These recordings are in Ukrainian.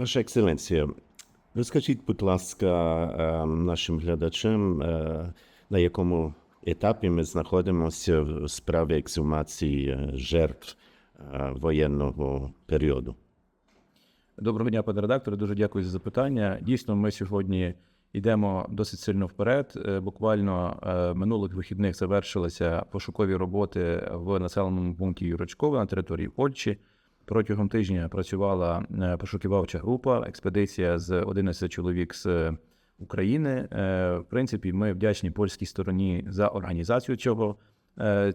Ваша ексцеленція, розкажіть, будь ласка, е, нашим глядачам, е, на якому етапі ми знаходимося в справі ексгумації е, жертв воєнного періоду. Доброго дня, пане редакторе. Дуже дякую за запитання. Дійсно, ми сьогодні йдемо досить сильно вперед. Буквально минулих вихідних завершилися пошукові роботи в населеному пункті Юрочкове на території Польщі. Протягом тижня працювала е, пошуківавча група, експедиція з 11 чоловік з України. Е, В принципі, ми вдячні польській стороні за організацію цього е,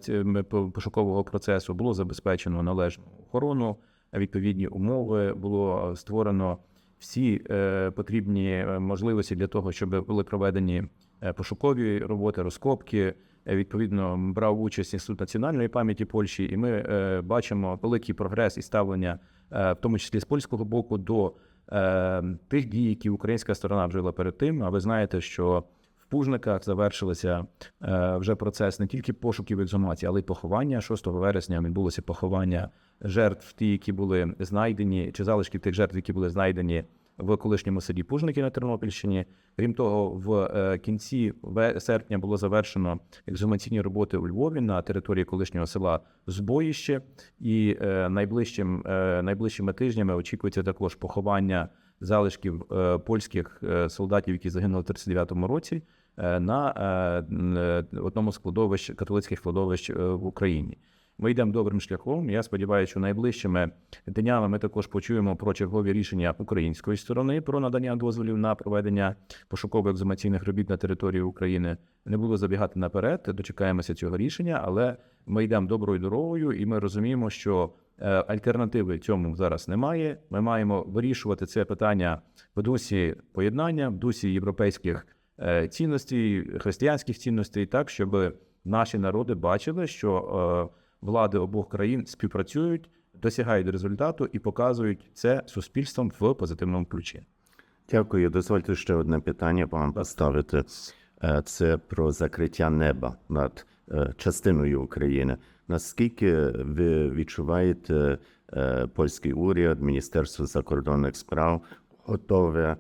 пошукового процесу. Було забезпечено належну охорону, відповідні умови. Було створено всі е, потрібні е, можливості для того, щоб були проведені е, пошукові роботи, розкопки. Е, Відповідно, брав участь інститут національної пам'яті Польщі, і ми е, бачимо великий прогрес і ставлення, е, в тому числі з польського боку, до тих дій, які українська сторона вжила перед тим. А ви знаєте, що в Пужниках завершилися вже процес не тільки пошуків ексгумації, але й поховання. 6 вересня відбулося поховання жертв, ті, які були знайдені, чи залишки тих жертв, які були знайдені в колишньому селі Пужники на Тернопільщині. Крім того, в е, кінці серпня було завершено ексгумаційні роботи у Львові на території колишнього села Збоїще, і е, найближчим е, найближчими тижнями очікується також поховання залишків польських солдатів, які загинули в 39-му році, на одному з католицьких кладовищ в Україні. Ми йдемо добрим шляхом. Я сподіваюся, що найближчими днями ми також почуємо про чергові рішення української сторони про надання дозволів на проведення пошуково-екзумаційних робіт на території України. Не буду забігати наперед, дочекаємося цього рішення, але ми йдемо доброю дорогою, і ми розуміємо, що е, альтернативи цьому зараз немає. Ми маємо вирішувати це питання в дусі поєднання, в дусі європейських е, цінностей, християнських цінностей, так щоб наші народи бачили, що е, влади обох країн співпрацюють, досягають результату і показують це суспільством в позитивному ключі. Дякую. Дозвольте ще одне питання вам поставити. Е, Це про закриття неба над е, частиною України. Наскільки ви відчуваєте е, польський уряд, Міністерство закордонних справ готове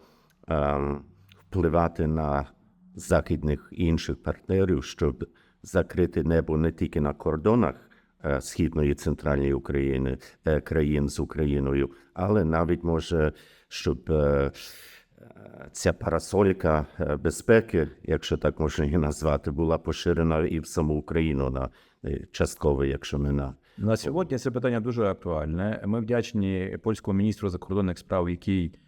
впливати на західних і інших партнерів, щоб закрити небо не тільки на кордонах східної центральної України, е, країн з Україною, але навіть може, щоб е, е, ця парасолька е, безпеки, якщо так можна її назвати, була поширена і в саму Україну на е, частково, якщо не на На сьогодні це питання дуже актуальне. Ми вдячні польському міністру закордонних справ, який е,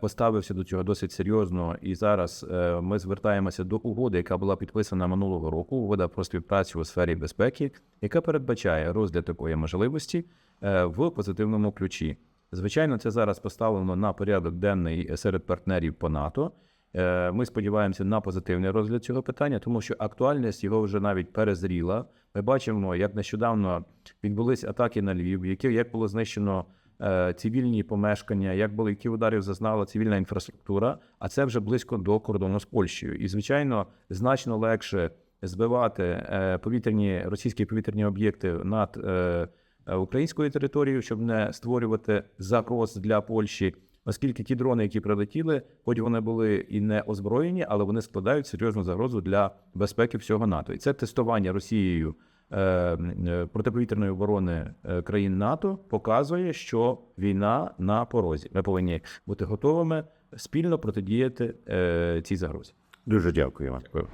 поставився до цього досить серйозно. І зараз е, ми звертаємося до угоди, яка була підписана минулого року. Угода про співпрацю у сфері безпеки, яка передбачає розгляд такої можливості е, в позитивному ключі. Звичайно, це зараз поставлено на порядок денний серед партнерів по НАТО. Е, Ми сподіваємося на позитивний розгляд цього питання, тому що актуальність його вже навіть перезріла. Ми бачимо, як нещодавно відбулись атаки на Львів, які як було знищено е, цивільні помешкання, як були які ударів зазнала цивільна інфраструктура. А це вже близько до кордону з Польщею. І звичайно, значно легше збивати е, повітряні російські повітряні об'єкти над е, е, українською територією, щоб не створювати загроз для Польщі. Оскільки ті дрони, які прилетіли, хоч вони були і не озброєні, але вони складають серйозну загрозу для безпеки всього НАТО. І це тестування Росією е, е, Е, е, протиповітряної оборони е, країн НАТО показує, що війна на порозі. Ми повинні бути готовими спільно протидіяти цій загрозі. Дуже дякую вам. Дякую.